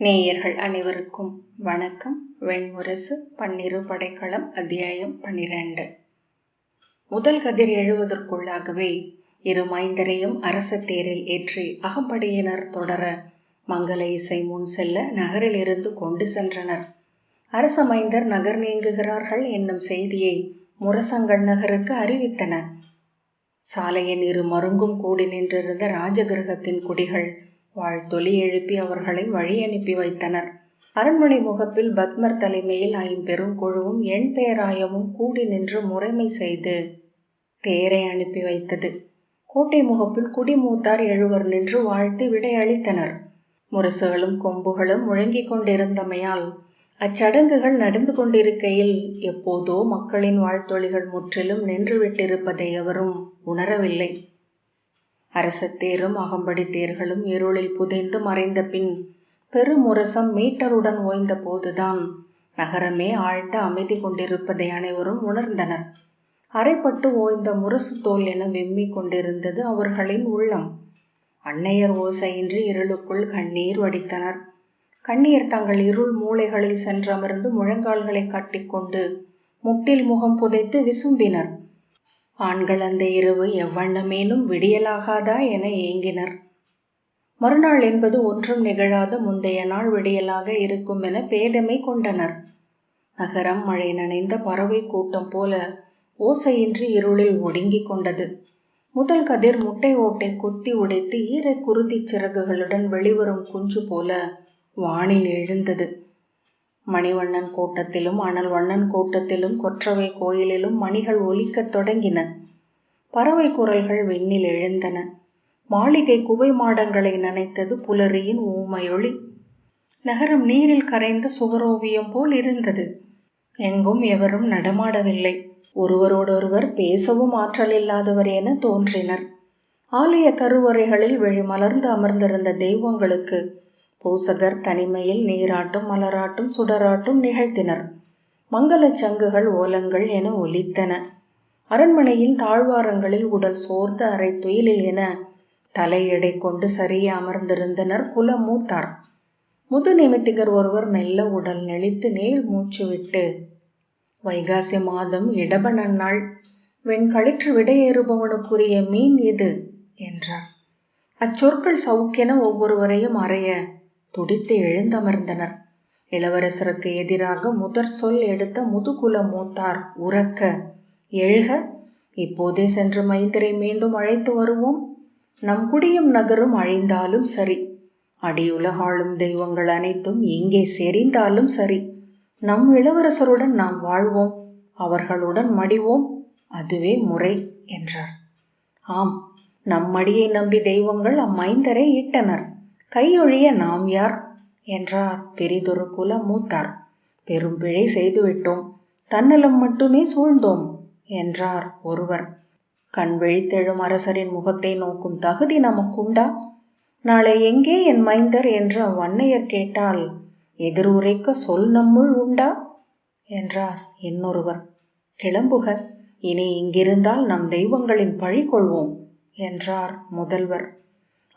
நேயர்கள் அனைவருக்கும் வணக்கம். வெண்முரசு பன்னிரு படைக்களம் அத்தியாயம் பன்னிரண்டு. முதல் கதிர் எழுவதற்குள்ளாகவே இரு மைந்தரையும் அரச தேரில் ஏற்றி அகம்படையினர் தொடர மங்கள இசை முன் செல்ல நகரிலிருந்து கொண்டு சென்றனர். அரச மைந்தர் நகர் நீங்குகிறார்கள் என்னும் செய்தியை முரசங்கள் நகருக்கு அறிவித்தனர். சாலையின் இரு மருங்கும் கூடி நின்றிருந்த ராஜகிரகத்தின் குடிகள் வாழ்த்தொலி எழுப்பி அவர்களை வழி அனுப்பி வைத்தனர். அரண்மனை முகப்பில் பத்மர் தலைமையில் ஐம்பெருங்குழுவும் எண் பேராயமும் கூடி நின்று முறைமை செய்து தேரை அனுப்பி வைத்தது. கோட்டை முகப்பில் குடிமூத்தார் எழுவர் நின்று வாழ்த்து விடையளித்தனர். முரசுகளும் கொம்புகளும் முழங்கிக் கொண்டிருந்தமையால் அச்சடங்குகள் நடந்து கொண்டிருக்கையில் எப்போதோ மக்களின் வாழ்த்தொழிகள் முற்றிலும் நின்றுவிட்டிருப்பதை எவரும் உணரவில்லை. அரசத்தேரும் அகம்படி தேர்களும் இருளில் புதைந்து மறைந்த பின் பெருமுரசம் மீட்டருடன் ஓய்ந்த போதுதான் நகரமே ஆழ்த்த அமைதி கொண்டிருப்பதை அனைவரும் உணர்ந்தனர். அரைப்பட்டு ஓய்ந்த முரசு தோல் என வெம்மிக் கொண்டிருந்தது அவர்களின் உள்ளம். அன்னையர் ஓசையின்றி இருளுக்குள் கண்ணீர் வடித்தனர். கண்ணீர் தங்கள் இருள் மூளைகளில் சென்றமர்ந்து முழங்கால்களை கட்டிக்கொண்டு முட்டில் முகம் புதைத்து விசும்பினர். ஆண்கள் அந்த இரவு எவ்வண்ணமேனும் விடியலாகாதா என ஏங்கினர். மறுநாள் என்பது ஒன்றும் நிகழாத முந்தைய நாள் விடியலாக இருக்கும் என பேதமை கொண்டனர். நகரம் மழை நனைந்த பறவை கூட்டம் போல ஓசையின்றி இருளில் ஒடுங்கிக் கொண்டது. முதல் கதிர் முட்டை ஓட்டை குத்தி உடைத்து ஈர குருதி சிறகுகளுடன் வெளிவரும் குஞ்சு போல வானில் எழுந்தது. மணிவண்ணன் கோட்டத்திலும் அனல்வண்ணன் கோட்டத்திலும் கொற்றவை கோயிலிலும் மணிகள் ஒலிக்கத் தொடங்கின. பறவை குரல்கள் விண்ணில் எழுந்தன. மாளிகை குவை மாடங்களை நனைத்தது புலரியின் ஊமையொளி. நகரம் நீரில் கரைந்த சுவரோவியம் போல் இருந்தது. எங்கும் எவரும் நடமாடவில்லை. ஒருவரோடொருவர் பேசவும் ஆற்றல் இல்லாதவர் என தோன்றினர். ஆலய கருவறைகளில் வெளிமலர்ந்து அமர்ந்திருந்த தெய்வங்களுக்கு பூசகர் தனிமையில் நீராட்டும் மலராட்டும் சுடராட்டும் நிகழ்த்தினர். மங்களச் சங்குகள் ஓலங்கள் என ஒலித்தன. அரண்மனையின் தாழ்வாரங்களில் உடல் சோர்ந்த அரை துயிலில் என தலையடை கொண்டு சரிய அமர்ந்திருந்தனர் குலமூத்தார். முது நிமித்திகர் ஒருவர் மெல்ல உடல் நெளித்து நீள் மூச்சு விட்டு வைகாசி மாதம் இடப நன்னாள் வெண்களிற்று விடையேறுபவனுக்குரிய மீன் இது என்றார். அச்சொற்கள் சவுக்கென ஒவ்வொருவரையும் அறைய துடித்து எழுந்தமர்ந்தனர். இளவரசருக்கு எதிராக முதற் சொல் எடுத்த முதுகுல மூத்தார் உறக்க எழுக இப்போதே சென்று மைந்தரை மீண்டும் அழைத்து வருவோம். நம் குடியும் நகரும் அழிந்தாலும் சரி. அடியுலகாளும் தெய்வங்கள் அனைத்தும் இங்கே செறிந்தாலும் சரி. நம் இளவரசருடன் நாம் வாழ்வோம். அவர்களுடன் மடிவோம். அதுவே முறை என்றார். ஆம் நம் மடியை நம்பி தெய்வங்கள் அம்மைந்தரை ஈட்டனர் கையொழிய நாம் யார்? என்றார் பெரிதொரு குல மூத்தார். பெரும் பிழை செய்துவிட்டோம். தன்னலம் மட்டுமே சூழ்ந்தோம் என்றார் ஒருவர். கண் விழித்தெழும் அரசரின் முகத்தை நோக்கும் தகுதி நமக்குண்டா? நாளை எங்கே என் மைந்தர் என்று அவ்வன்னையர் கேட்டால் எதிரூரைக்க சொல் நம்முள் உண்டா? என்றார் இன்னொருவர். கிளம்புக இனி இங்கிருந்தால் நம் தெய்வங்களின் பழி கொள்வோம் என்றார் முதல்வர்.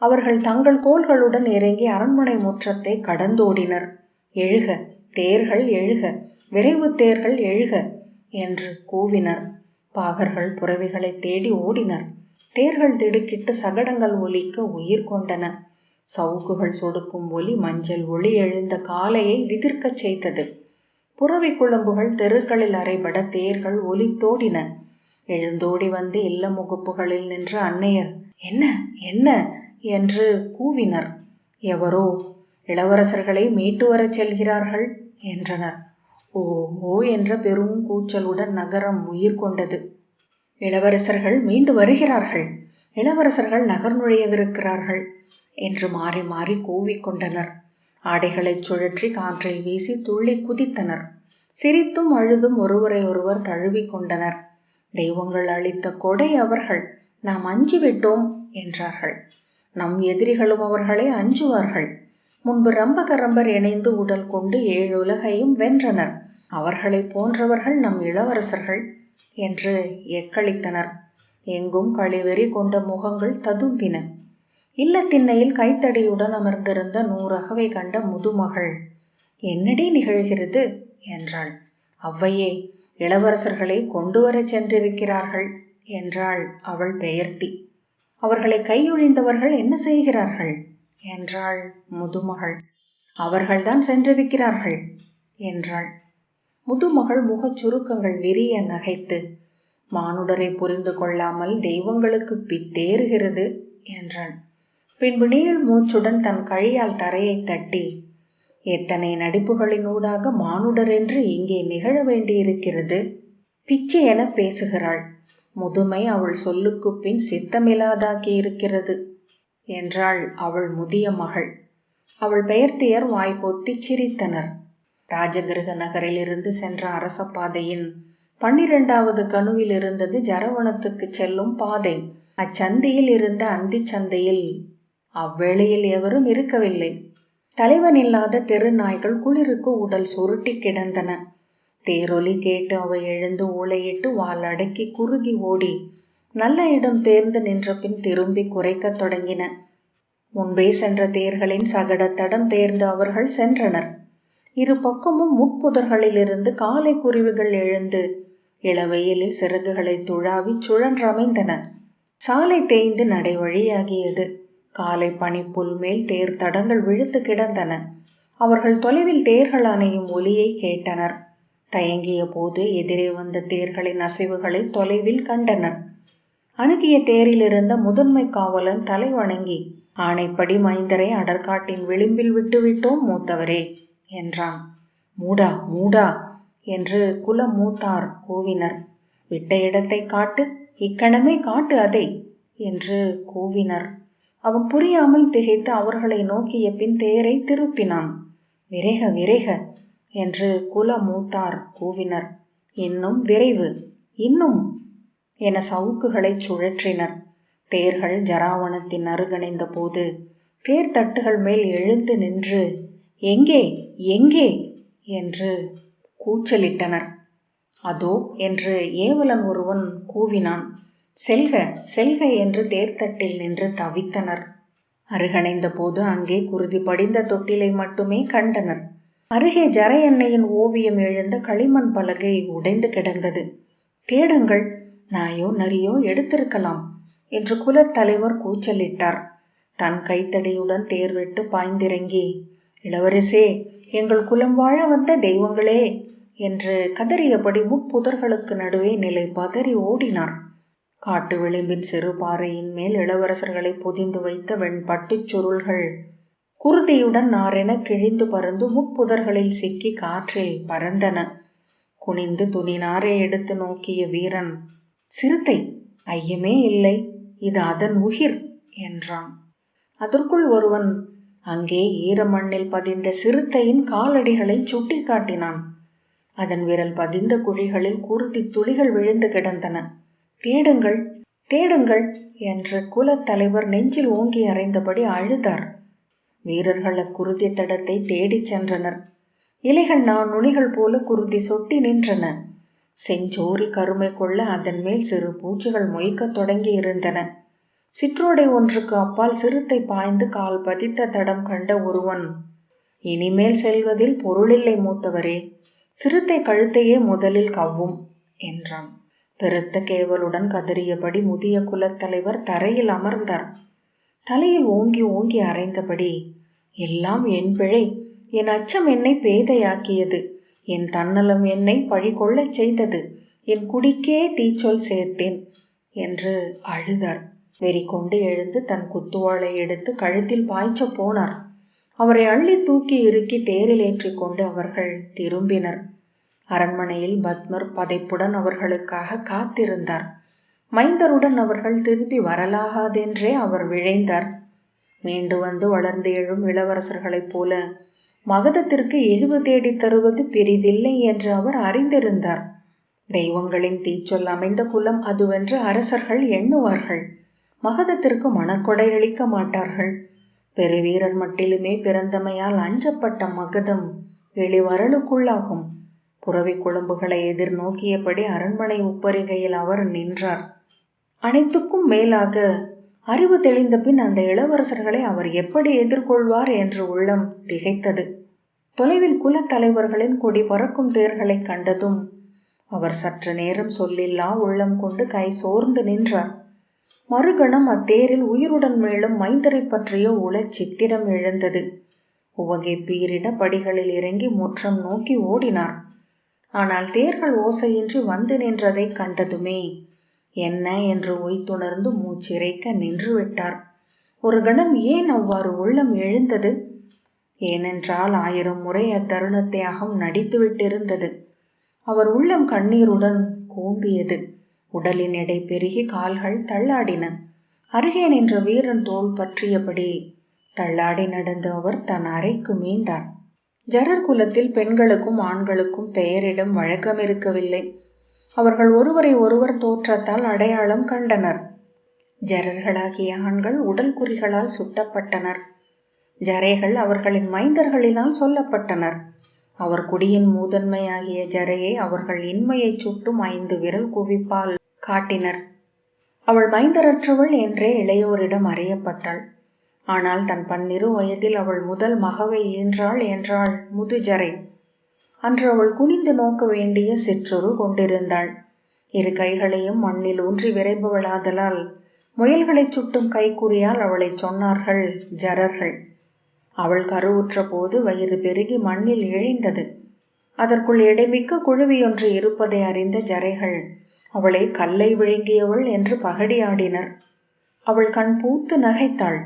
அவர்கள் தங்கள் கோல்களுடன் இறங்கி அரண்மனை முற்றத்தை கடந்தோடினர். எழுக தேர்கள் எழுக விரைவு தேர்கள் எழுக என்று கூவினர். பாகர்கள் புறவிகளை தேடி ஓடினர். தேர்கள் திடுக்கிட்டு சகடங்கள் ஒலிக்க உயிர் கொண்டன. சவுக்குகள் சொடுக்கும் ஒலி மஞ்சள் ஒளி எழுந்த காலையை விதிர்க்கச் செய்தது. புறவி குழம்புகள் தெருக்களில் அறைபட தேர்கள் ஒலி தோடின எழுந்தோடி வந்து இல்ல முகுப்புகளில் நின்ற அன்னையர் என்ன என்ன? என்று கூவினர். எவரோ இளவரசர்களை மீட்டு வரச் செல்கிறார்கள் என்றனர். ஓ என்ற பெரும் கூச்சலுடன் நகரம் உயிர் கொண்டது. இளவரசர்கள் மீண்டு வருகிறார்கள். இளவரசர்கள் நகர் நுழையவிருக்கிறார்கள் என்று மாறி மாறி கூவிக்கொண்டனர் ஆடைகளைச் சுழற்றி காற்றில் வீசி துள்ளி குதித்தனர். சிரித்தும் அழுதும் ஒருவரை ஒருவர் தழுவிக் கொண்டனர். தெய்வங்கள் அளித்த கொடை அவர்கள். நாம் அஞ்சிவிட்டோம் என்றார்கள். நம் எதிரிகளும் அவர்களை அஞ்சுவார்கள். முன்பு ரம்பகரம்பர் இணைந்து உடல் கொண்டு ஏழு உலகையும் வென்றனர். அவர்களைப் போன்றவர்கள் நம் இளவரசர்கள் என்று எக்களித்தனர். எங்கும் கழிவெறி கொண்ட முகங்கள் ததும்பின. இல்லத்திண்ணையில் கைத்தடியுடன் அமர்ந்திருந்த நூறகவை கண்ட முதுமகள் என்னடி நிகழ்கிறது? என்றாள். அவ்வையே இளவரசர்களை கொண்டு வரச் சென்றிருக்கிறார்கள் என்றாள் அவள் பெயர்த்தி. அவர்களை கையொழிந்தவர்கள் என்ன செய்கிறார்கள்? என்றாள் முதுமகள். அவர்கள்தான் சென்றிருக்கிறார்கள் என்றாள். முதுமகள் முகச் சுருக்கங்கள் விரிய நகைத்து மானுடரை புரிந்து கொள்ளாமல் தெய்வங்களுக்கு பித்தேறுகிறது என்றாள். பின்பு நீள் மூச்சுடன் தன் கழியால் தரையை தட்டி எத்தனை நடிப்புகளினூடாக மானுடர் என்று இங்கே நிகழ வேண்டியிருக்கிறது? பிச்சை என பேசுகிறாள். முதுமை அவள் சொல்லுக்கு பின் சித்தமில்லாதாக்கி இருக்கிறது என்றாள் அவள் முதிய மகள். அவள் பெயர்த்தியர் வாய் சிரித்தனர். ராஜகிருக நகரிலிருந்து சென்ற அரச பாதையின் பன்னிரண்டாவது கணுவில் இருந்தது ஜரவணத்துக்கு செல்லும் பாதை. அச்சந்தையில் இருந்த அந்தி சந்தையில் அவ்வேளையில் எவரும் இருக்கவில்லை. தலைவன் இல்லாத தெரு நாய்கள் குளிருக்கு உடல் சுருட்டி கிடந்தன. தேரொலி கேட்டு அவை எழுந்து ஊளையிட்டு வால் அடக்கி குறுகி ஓடி. நல்ல இடம் தேர்ந்து நின்ற பின் திரும்பி குறைக்கத் தொடங்கின. முன்பே சென்ற தேர்களின் சகடத்தடம் தேர்ந்து அவர்கள் சென்றனர். இரு பக்கமும் முட்புதர்களிலிருந்து காலை குருவிகள் எழுந்து இளவெயிலில் சிறகுகளை துழாவி சுழன்றமைந்தன. சாலை தேய்ந்து நடைவழியாகியது. காலை பனிப்புல் மேல் தேர் தடங்கள் விழுத்து கிடந்தன. அவர்கள் தொலைவில் தேர்கள் அணையும் ஒலியை கேட்டனர். தயங்கிய போது எதிரே வந்த தேர்களின் அசைவுகளை தொலைவில் கண்டனர். அணுகிய தேரிலிருந்த முதன்மை காவலன் தலை வணங்கி ஆணைப்படி மைந்தரை அடற்காட்டின் விளிம்பில் விட்டுவிட்டோம் மூத்தவரே என்றான். மூடா மூடா என்று குல மூத்தார் கூவினர். விட்ட இடத்தை காட்டு இக்கணமே காட்டு அதை என்று கூவினர். அவன் புரியாமல் திகைத்து அவர்களை நோக்கிய பின் தேரை திருப்பினான். விரைக விரைக என்று குல மூத்தார் கூவினர். இன்னும் விரைவு இன்னும் என சவுக்குகளை சுழற்றினர். தேர்கள் ஜராவணத்தின் அருகணைந்த போது தேர் தட்டுகள் மேல் எழுந்து நின்று எங்கே எங்கே? என்று கூச்சலிட்டனர். அதோ என்று ஏவலன் ஒருவன் கூவினான். செல்க செல்க என்று தேர்தட்டில் நின்று தவித்தனர். அருகணைந்த போது அங்கே குருதி படிந்த தொட்டிலை மட்டுமே கண்டனர். அருகே ஜரையன்னையின் ஓவியம் எழுந்த களிமண் பலகை உடைந்து கிடந்தது. தேடுங்கள் நாயோ நரியோ எடுத்திருக்கலாம் என்று குலத்தலைவர் கூச்சலிட்டார். தன் கைத்தடியுடன் தேர்விட்டு பாய்ந்திறங்கி இளவரசே எங்கள் குலம் வாழ வந்த தெய்வங்களே என்று கதறியபடி முட்புதர்களுக்கு நடுவே நிலை பதறி ஓடினார். காட்டு விளிம்பின் சிறு பாறையின் மேல் இளவரசர்களை பொதிந்து வைத்த வெண்பட்டுச் சுருள்கள் குருதியுடன் நாரென கிழிந்து பறந்து முப்புதர்களில் சிக்கி காற்றில் பறந்தன. குனிந்து துணி நாரை எடுத்து நோக்கிய வீரன் சிறுத்தை ஐயமே இல்லை இது அதன் உயிர் என்றான். அதற்குள் ஒருவன் அங்கே ஈரமண்ணில் பதிந்த சிறுத்தையின் காலடிகளை சுட்டி காட்டினான் அதன் விரல் பதிந்த குழிகளில் குருதி துளிகள் விழுந்து கிடந்தன. தேடுங்கள் தேடுங்கள் என்று குலத்தலைவர் நெஞ்சில் ஓங்கி அறைந்தபடி அழுதார். வீரர்கள் அக்குருதி தடத்தை தேடிச் சென்றனர். இலைகள் நான் நுனிகள் போல குருதி சொட்டி நின்றன. செஞ்சோரி கருமை கொள்ள அதன் மேல் சிறு பூச்சிகள் மொய்க்கத் தொடங்கி இருந்தன. சிற்றோடை ஒன்றுக்கு அப்பால் சிறுத்தை பாய்ந்து கால் பதித்த தடம் கண்ட ஒருவன் இனிமேல் செல்வதில் பொருளில்லை மூத்தவரே சிறுத்தை கழுத்தையே முதலில் கவ்வும் என்றான். பெருத்த கேவலுடன் கதறியபடி முதிய குலத்தலைவர் தரையில் அமர்ந்தார். தலையில் ஓங்கி ஓங்கி அரைந்தபடி எல்லாம் என் பிழை. என் அச்சம் என்னை பேதையாக்கியது. என் தன்னலம் என்னை பழி கொள்ளச் செய்தது. என் குடிக்கே தீச்சொல் சேர்த்தேன் என்று அழுதார். வெறி கொண்டு எழுந்து தன் குத்துவாளை எடுத்து கழுத்தில் பாய்ச்ச போனார். அவரை அள்ளி தூக்கி இறுக்கி தேரில் ஏற்றி கொண்டு அவர்கள் திரும்பினர். அரண்மனையில் பத்மர் பதைப்புடன் அவர்களுக்காக காத்திருந்தார். மைந்தருடன் அவர்கள் திரும்பி வரலாகாதென்றே அவர் விழைந்தார். மீண்டு வந்து வளர்ந்து எழும் இளவரசர்களைப் போல மகதத்திற்கு இழிவு தேடி தருவது பெரிதில்லை என்று அவர் அறிந்திருந்தார். தெய்வங்களின் தீச்சொல் அமைந்த குலம் அதுவென்று அரசர்கள் எண்ணுவார்கள். மகதத்திற்கு மனக்கொடை அளிக்க மாட்டார்கள். பெருவீரர் மட்டிலுமே பிறந்தமையால் அஞ்சப்பட்ட மகதம் இழிவரலுக்குள்ளாகும். புறவி குழம்புகளை எதிர்நோக்கியபடி அரண்மனை உப்பரிகையில் அவர் நின்றார். அனைத்துக்கும் மேலாக அறிவு தெளிந்த பின் அந்த இளவரசர்களை அவர் எப்படி எதிர்கொள்வார் என்று உள்ளம் திகைத்தது. தொலைவில் குலத்தலைவர்களின் கொடி பறக்கும் தேர்களை கண்டதும் அவர் சற்று நேரம் சொல்லில்லா உள்ளம் கொண்டு கை சோர்ந்து நின்றார். மறுகணம் அத்தேரில் உயிருடன் மேலும் மைந்தரை பற்றிய உளச் சித்திரம் எழுந்தது. உவகை பீரிட படிகளில் இறங்கி முற்றம் நோக்கி ஓடினார். ஆனால் தேர்கள் ஓசையின்றி வந்து நின்றதை கண்டதுமே என்ன என்று ஒய்த்துணர்ந்து மூச்சிறைக்க நின்று விட்டார் ஒரு கணம் ஏன் அவ்வாறு உள்ளம் எழுந்தது? ஏனென்றால் ஆயிரம் முறை அத்தருணத்தை அகம் நடித்துவிட்டிருந்தது. அவர் உள்ளம் கண்ணீருடன் கூம்பியது. உடலின் எடை பெருகி கால்கள் தள்ளாடின. அருகே நின்ற வீரன் தோல் பற்றியபடி தள்ளாடி நடந்த அவர் தன் அறைக்கு மீண்டார். ஜரர் குலத்தில் பெண்களுக்கும் ஆண்களுக்கும் பெயரிடம் வழக்கம் இருக்கவில்லை. அவர்கள் ஒருவரை ஒருவர் தோற்றத்தால் அடையாளம் கண்டனர். ஜரர்களாகிய ஆண்கள் உடல் குறிகளால் சுட்டப்பட்டனர். ஜரைகள் அவர்களின் மைந்தர்களினால் சொல்லப்பட்டனர். அவர் குடியின் மூதன்மையாகிய ஜரையை அவர்கள் இன்மையைச் சுட்டும் ஐந்து விரல் குவிப்பால் காட்டினர். அவள் மைந்தரற்றவள் என்றே இளையோரிடம் அறியப்பட்டாள். ஆனால் தன் பன்னிரு வயதில் அவள் முதல் மகவை ஈன்றாள் என்றாள் முதுஜரை. அன்று அவள் குனிந்து நோக்க வேண்டிய சிற்றொரு கொண்டிருந்தாள். இரு கைகளையும் மண்ணில் ஊன்றி விரைபவளாதலால் முயல்களைச் சுட்டும் கைக்குறியால் அவளை சொன்னார்கள் ஜரர்கள். அவள் கருவுற்ற போது வயிறு பெருகி மண்ணில் இழைந்தது அதற்குள் எடைமிக்க குழுவியொன்று இருப்பதை அறிந்த ஜரைகள் அவளை கல்லை விழுங்கியவள் என்று பகடியாடினர். அவள் கண் பூத்து நகைத்தாள்.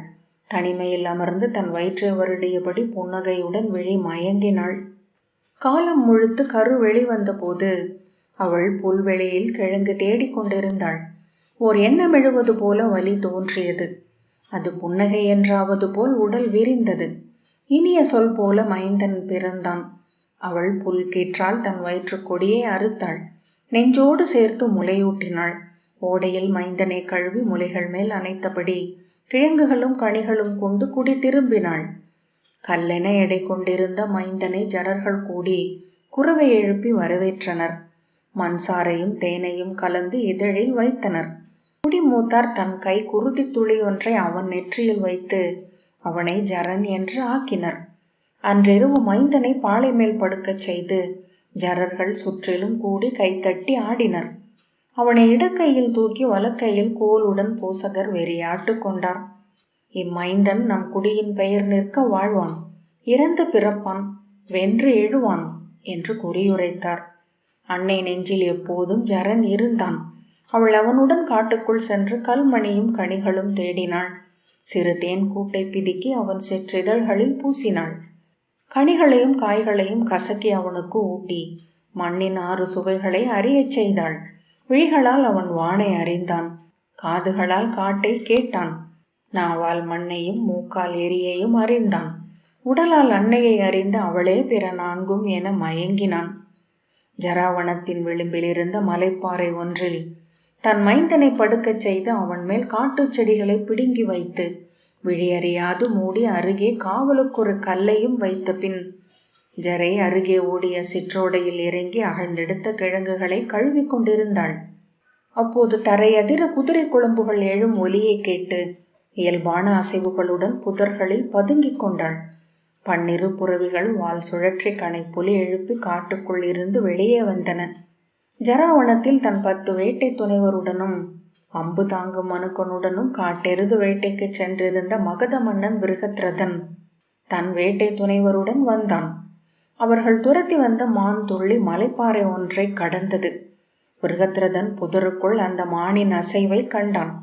தனிமையில் அமர்ந்து தன் வயிற்றை வருடியபடி புன்னகையுடன் விழி மயங்கினாள். காலம் முழுத்து கரு வெளிவந்தபோது அவள் புல்வெளியில் கிழங்கு தேடிக்கொண்டிருந்தாள் ஓர் எண்ணம் எழுவது போல வலி தோன்றியது. அது புன்னகை என்றாவது போல் உடல் விரிந்தது. இனிய சொல் போல மைந்தன் பிறந்தான். அவள் புல் கீற்றால் தன் வயிற்றுக் கொடியை அறுத்தாள். நெஞ்சோடு சேர்த்து முலையூட்டினாள். ஓடையில் மைந்தனை கழுவி முலைகள் மேல் அணைத்தபடி கிழங்குகளும் கனிகளும் கொண்டு குடி திரும்பினாள். கல்லென எடை கொண்டிருந்த மைந்தனை ஜரர்கள் கூடி குறவை எழுப்பி வரவேற்றனர். மண்சாரையும் தேனையும் கலந்து இதழில் வைத்தனர். குடிமூத்தார் தன் கை குருதி துளி ஒன்றை அவன் நெற்றியில் வைத்து அவனை ஜரன் என்று ஆக்கினர். அன்றிரவு மைந்தனை பாலை மேல் படுக்கச் செய்து ஜரர்கள் சுற்றிலும் கூடி கைத்தட்டி ஆடினர். அவனை இடக்கையில் தூக்கி வலக்கையில் கோலுடன் பூசகர் வெறியாட்டு கொண்டார். இம்மைந்தன் நம் குடியின் பெயர் நிற்க வாழ்வான். இறந்து பிறப்பான் வென்று எழுவான் என்று குறியுரைத்தார். அன்னை நெஞ்சில் எப்போதும் ஜரன் இருந்தான். அவள் அவனுடன் காட்டுக்குள் சென்று கல்மணியும் கனிகளும் தேடினாள். சிறு தேன் கூட்டை பிதுக்கி அவன் செற்றிதழ்களில் பூசினாள். கனிகளையும் காய்களையும் கசக்கி அவனுக்கு ஊட்டி மண்ணின் ஆறு சுவைகளை அறியச் செய்தாள். விழிகளால் அவன் வானை அறிந்தான். காதுகளால் காட்டை கேட்டான். நாவால் மண்ணையும் மூக்கால் எரியையும் அறிந்தான். உடலால் அன்னையை அறிந்து அவளே பிற நான்கும் என மயங்கினான். ஜராவணத்தின் விளிம்பிலிருந்த மலைப்பாறை ஒன்றில் தன் மைந்தனை படுக்கச் செய்து அவன் மேல் காட்டுச் செடிகளை பிடுங்கி வைத்து விழியறியாது மூடி அருகே காவலுக்கு ஒரு கல்லையும் வைத்த பின் ஜரை அருகே ஓடிய சிற்றோடையில் இறங்கி அகழ்ந்தெடுத்த கிழங்குகளை கழுவி கொண்டிருந்தாள். அப்போது தரையதிர குதிரை குழம்புகள் எழும் ஒலியை கேட்டு இயல்பான அசைவுகளுடன் புதர்களில் பதுங்கிக் கொண்டாள். பன்னிரு புறவிகள் வால் சுழற்றி கனை புலி எழுப்பி காட்டுக்குள் இருந்து வெளியே வந்தன. ஜராவணத்தில் தன் பத்து வேட்டை துணைவருடனும் அம்பு தாங்கும் மனுக்கனுடனும் காட்டெருது வேட்டைக்கு சென்றிருந்த மகத மன்னன் விருகத்ரதன் தன் வேட்டை துணைவருடன் வந்தான். அவர்கள் துரத்தி வந்த மான் துள்ளி மலைப்பாறை ஒன்றை கடந்தது. விருகத்ரதன் புதருக்குள் அந்த மானின் அசைவை கண்டான்.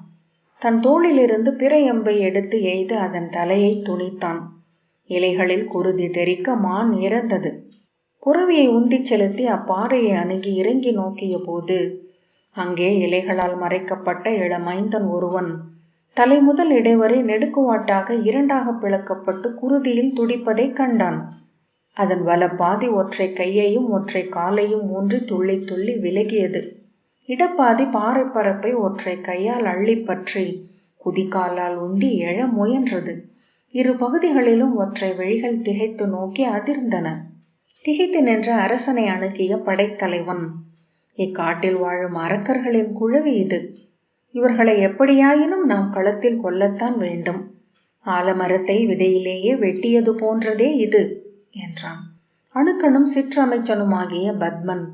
தன் தோளிலிருந்து பிற எம்பை எடுத்து எய்து அதன் தலையை துணித்தான். இலைகளில் குருதி தெரிக்க மான் இறந்தது. புறவியை உந்திச் செலுத்தி அப்பாறையை அணுகி இறங்கி நோக்கிய போது அங்கே இலைகளால் மறைக்கப்பட்ட இளமைந்தன் ஒருவன் தலை முதல் இடைவரை நெடுக்குவாட்டாக இரண்டாக பிளக்கப்பட்டு குருதியில் துடிப்பதை கண்டான். அதன் வலப்பாதி ஒற்றை கையையும் ஒற்றை காலையும் ஊன்றி துள்ளி துள்ளி விலகியது. இடப்பாதி பாறைப்பரப்பை ஒற்றை கையால் அள்ளி பற்றி குதிகாலால் உந்தி எழ முயன்றது. இரு பகுதிகளிலும் ஒற்றை வழிகள் திகைத்து நோக்கி அதிர்ந்தன. திகைத்து நின்ற அரசனை அணுகிய படைத்தலைவன் இக்காட்டில் வாழும் அரக்கர்களின் குழவி இது. இவர்களை எப்படியாயினும் நாம் களத்தில் கொல்லத்தான் வேண்டும். ஆலமரத்தை விதையிலேயே வெட்டியது போன்றதே இது என்றான். அணுக்கனும் சிற்றமைச்சனுமாகிய பத்மன்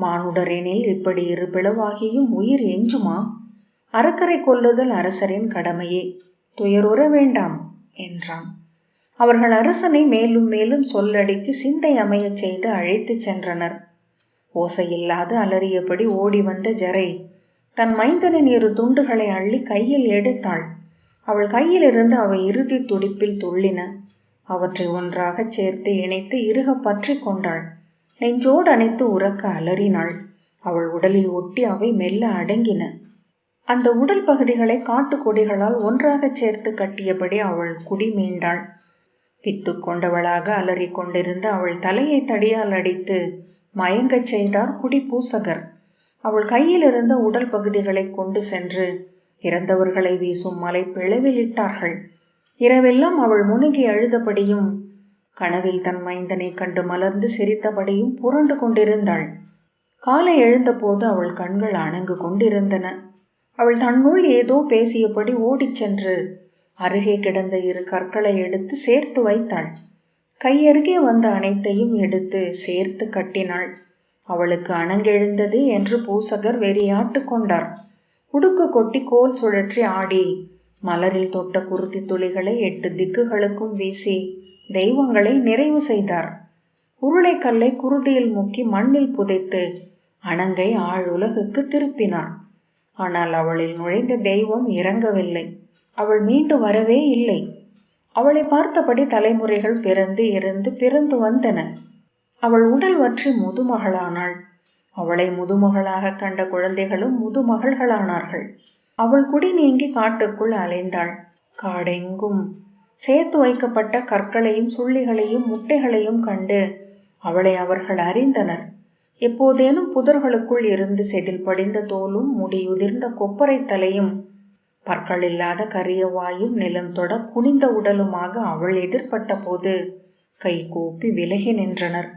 மானுடரெனில் இப்படி இரு பிளவாகியும் உயிர் எஞ்சுமா? அறக்கரை கொல்லுதல் அரசரின் கடமையே. துயருற வேண்டாம் என்றான். அவர்கள் அரசனை மேலும் மேலும் சொல்லடிக்கு சிந்தை அமையச் செய்து அழைத்துச் சென்றனர். ஓசையில்லாது அலறியபடி ஓடி வந்த ஜரை தன் மைந்தனின் இரு துண்டுகளை அள்ளி கையில் எடுத்தாள். அவள் கையிலிருந்து அவை இறுதி துடிப்பில் துள்ளின. அவற்றை ஒன்றாகச் சேர்த்து இணைத்து இறுக பற்றி கொண்டாள். நெஞ்சோடு அணைத்து உறக்க அலறினாள். அவள் உடலில் ஒட்டி அவை மெல்ல அடங்கின. அந்த உடல் பகுதிகளை காட்டுக்கொடிகளால் ஒன்றாகச் சேர்த்து கட்டியபடி அவள் குடி மீண்டாள். பித்து கொண்டவளாக அலறிக் கொண்டிருந்த அவள் தலையை தடியால் அடித்து மயங்கச் செய்தார் குடி பூசகர். அவள் கையில் இருந்த உடல் பகுதிகளை கொண்டு சென்று இறந்தவர்களை வீசும் மலை பிளவில் இட்டார்கள். இரவெல்லாம் அவள் முனுகி அழுதபடியும் கனவில் தன் மைந்தனை கண்டு மலர்ந்து சிரித்தபடியும் புரண்டு கொண்டிருந்தாள். காலை எழுந்தபோது அவள் கண்கள் அணங்கு கொண்டிருந்தன. அவள் தன்னுள் ஏதோ பேசியபடி ஓடிச் சென்று அருகே கிடந்த இரு கற்களை எடுத்து சேர்த்து வைத்தாள். கையருகே வந்த அனைத்தையும் எடுத்து சேர்த்து கட்டினாள். அவளுக்கு அணங்கெழுந்தது என்று பூசகர் வெறியாட்டு கொண்டார். உடுக்கு கொட்டி கோல் சுழற்றி ஆடி மலரில் தொட்ட குருதி துளிகளை எட்டு திக்குகளுக்கும் வீசி தெய்வங்களை நிறைவு செய்தார். உருளைக்கல்லை குருதியில் முக்கி மண்ணில் புதைத்து அணங்கை ஆழுலகுக்கு திருப்பினார். ஆனால் அவளில் நுழைந்த தெய்வம் இறங்கவில்லை. அவள் மீண்டு வரவே இல்லை. அவளை பார்த்தபடி தலைமுறைகள் பிறந்து இருந்து பிறந்து வந்தன. அவள் உடல் வற்றி முதுமகளானாள். அவளை முதுமகளாக கண்ட குழந்தைகளும் முதுமகள்களானார்கள். அவள் குடி நீங்கி காட்டுக்குள் அலைந்தாள். காடெங்கும் சேர்த்து வைக்கப்பட்ட கற்களையும் சுள்ளிகளையும் முட்டைகளையும் கண்டு அவளை அவர்கள் அறிந்தனர். எப்போதேனும் புதர்களுக்குள் இருந்து செதில் படிந்த தோலும் முடியுதிர்ந்த கொப்பரை தலையும் பற்கள் இல்லாத கரிய வாயும் நிலம் தொட குனிந்த உடலுமாக அவள் எதிர்பட்ட போது கை கூப்பி விலகி நின்றனர்.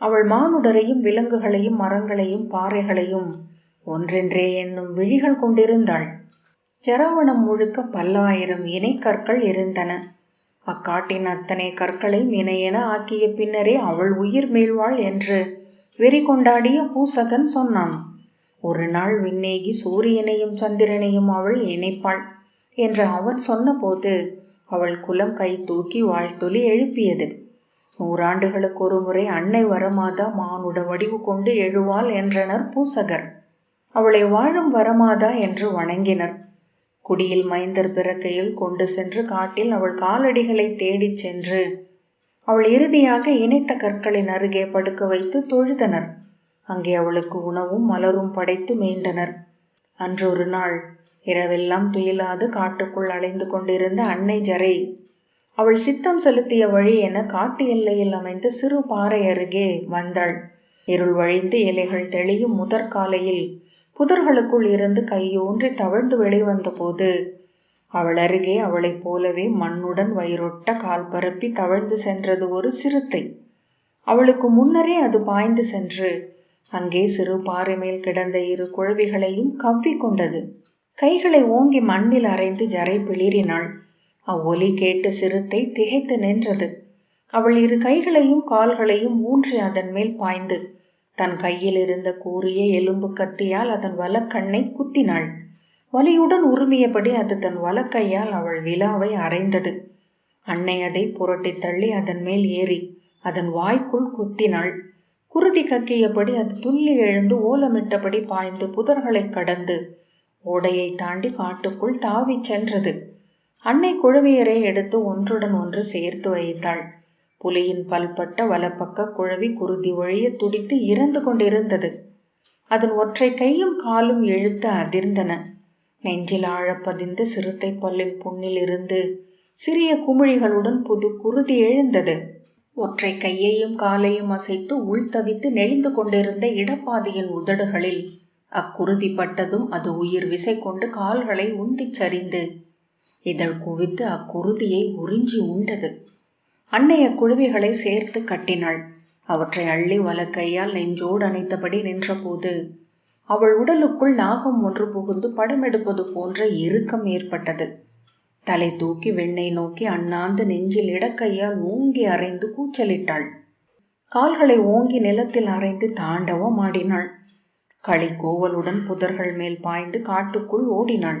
அவள் மானுடரையும் விலங்குகளையும் மரங்களையும் பாறைகளையும் ஒன்றென்றே என்னும் விழிகள் கொண்டிருந்தாள். ஜராவணம் முழுக்க பல்லாயிரம் இணை கற்கள் இருந்தன அக்காட்டின் அத்தனை கற்களை இணையென ஆக்கிய பின்னரே அவள் உயிர் மீழ்வாள் என்று வெறி கொண்டாடிய பூசகன் சொன்னான். ஒரு நாள் விண்ணேகி சூரியனையும் சந்திரனையும் அவள் இணைப்பாள் என்று அவன் சொன்னபோது அவள் குலம் கை தூக்கி வாழ்த்தொலி எழுப்பியது. நூறாண்டுகளுக்கு ஒரு முறை அன்னை வரமாதா மானுட வடிவு கொண்டு எழுவாள் என்றனர் பூசகர். அவளை வாழும் வரமாதா என்று வணங்கினர். குடியில் மைந்தர் பிறக்கையில் கொண்டு சென்று காட்டில் அவள் காலடிகளை தேடிச் சென்று அவள் இறுதியாக இணைத்த கற்களின் அருகே படுக்க வைத்து தொழுதனர். அங்கே அவளுக்கு உணவும் மலரும் படைத்து மீண்டனர். அன்றொரு நாள் இரவெல்லாம் துயிலாது காட்டுக்குள் அலைந்து கொண்டிருந்த அன்னை ஜரை அவள் சித்தம் செலுத்திய வழி என காட்டு எல்லையில் அமைந்த சிறு பாறை அருகே வந்தாள். இருள் வழிந்து இலைகள் தெளியும் முதற்காலையில் புதர்களுக்குள் இருந்து கையோன்றி தவழ்ந்து வெளிவந்தபோது அவள் அருகே அவளைப் போலவே மண்ணுடன் வயிறொட்ட கால் பரப்பி தவழ்ந்து சென்றது ஒரு சிறுத்தை. அவளுக்கு முன்னரே அது பாய்ந்து சென்று அங்கே சிறு பாறை மேல் கிடந்த இரு குழவிகளையும் கவ்வி கொண்டது. கைகளை ஓங்கி மண்ணில் அரைந்து ஜரை பிளிறினாள். அவ்வொலி கேட்டு சிறுத்தை திகைத்து நின்றது. அவள் இரு கைகளையும் கால்களையும் ஊன்றி அதன் மேல் பாய்ந்து தன் கையில் இருந்த கூறிய எலும்பு கத்தியால் அதன் வலக்கண்ணை குத்தினாள். வலியுடன் உருமியபடி அது தன் வலக்கையால் அவள் விழாவை அரைந்தது அன்னை அதை புரட்டி தள்ளி அதன் மேல் ஏறி அதன் வாய்க்குள் குத்தினாள். குருதி கக்கியபடி அது துள்ளி எழுந்து ஓலமிட்டபடி பாய்ந்து புதர்களை கடந்து ஓடையை தாண்டி காட்டுக்குள் தாவிச் சென்றது. அன்னை குழுவியரை எடுத்து ஒன்றுடன் ஒன்று சேர்த்து வைத்தாள். புலியின் பல்பட்ட வலப்பக்க குழவி குருதி ஒழிய துடித்து இறந்து கொண்டிருந்தது. அதன் ஒற்றை கையும் காலும் இழுத்து அதிர்ந்தன. நெஞ்சில் ஆழப்பதிந்து சிறுத்தை பல்லின் புண்ணில் இருந்து சிறிய குமிழிகளுடன் புது குருதி எழுந்தது. ஒற்றை கையையும் காலையும் அசைத்து உள்தவித்து நெளிந்து கொண்டிருந்த இடப்பாதியின் உதடுகளில் அக்குருதி பட்டதும் அது உயிர் விசை கொண்டு கால்களை உந்திச் சரிந்து இதழ் குவித்து அக்குருதியை உறிஞ்சி உண்டது. அன்னைய குழுவிகளை சேர்த்து கட்டினாள். அவற்றை அள்ளி வலக்கையால் நெஞ்சோடு அணைத்தபடி நின்றபோது அவள் உடலுக்குள் நாகம் ஒன்று புகுந்து படமெடுப்பது போன்ற இறுக்கம் ஏற்பட்டது. தலை தூக்கி வெண்ணை நோக்கி அண்ணாந்து நெஞ்சில் இடக்கையால் ஓங்கி அரைந்து கூச்சலிட்டாள். கால்களை ஓங்கி நிலத்தில் அரைந்து தாண்டவம் ஆடினாள். களி கோவலுடன் புதர்கள் மேல் பாய்ந்து காட்டுக்குள் ஓடினாள்.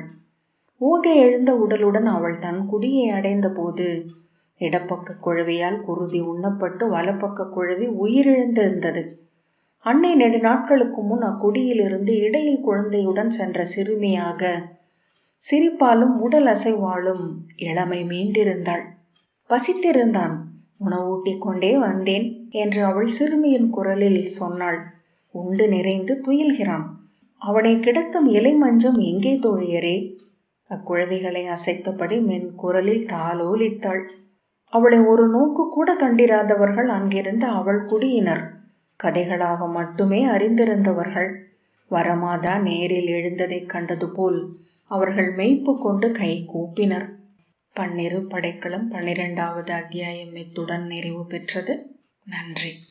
ஓகே எழுந்த உடலுடன் அவள் தன் குடியை அடைந்த போது இடப்பக்க குழவியால் குருதி உண்ணப்பட்டு வலப்பக்க குழவி உயிரிழந்திருந்தது. அன்னை நெடு நாட்களுக்கு முன் அக்குடியிலிருந்து இடையில் குழந்தையுடன் சென்ற சிறுமியாக சிரிப்பாலும் உடல் அசைவாலும் இளமை மீண்டிருந்தாள். பசித்திருந்தான். உணவூட்டி கொண்டே வந்தேன் என்று அவள் சிறுமியின் குரலில் சொன்னாள். உண்டு நிறைந்து துயில்கிறான். அவனை கிடத்தும் இலை மஞ்சம் எங்கே தோழியரே? அக்குழவிகளை அசைத்தபடி மென் குரலில் தாளோலித்தாள். அவளை ஒரு நோக்கு கூட கண்டிராதவர்கள் அங்கிருந்த அவள் குடியினர். கதைகளாக மட்டுமே அறிந்திருந்தவர்கள். வரமாதா நேரில் எழுந்ததைக் கண்டது போல் அவர்கள் மெய்ப்பு கொண்டு கை கூப்பினர். பன்னிரு படைக்களம் பன்னிரெண்டாவது அத்தியாயம் இத்துடன் நிறைவு பெற்றது. நன்றி.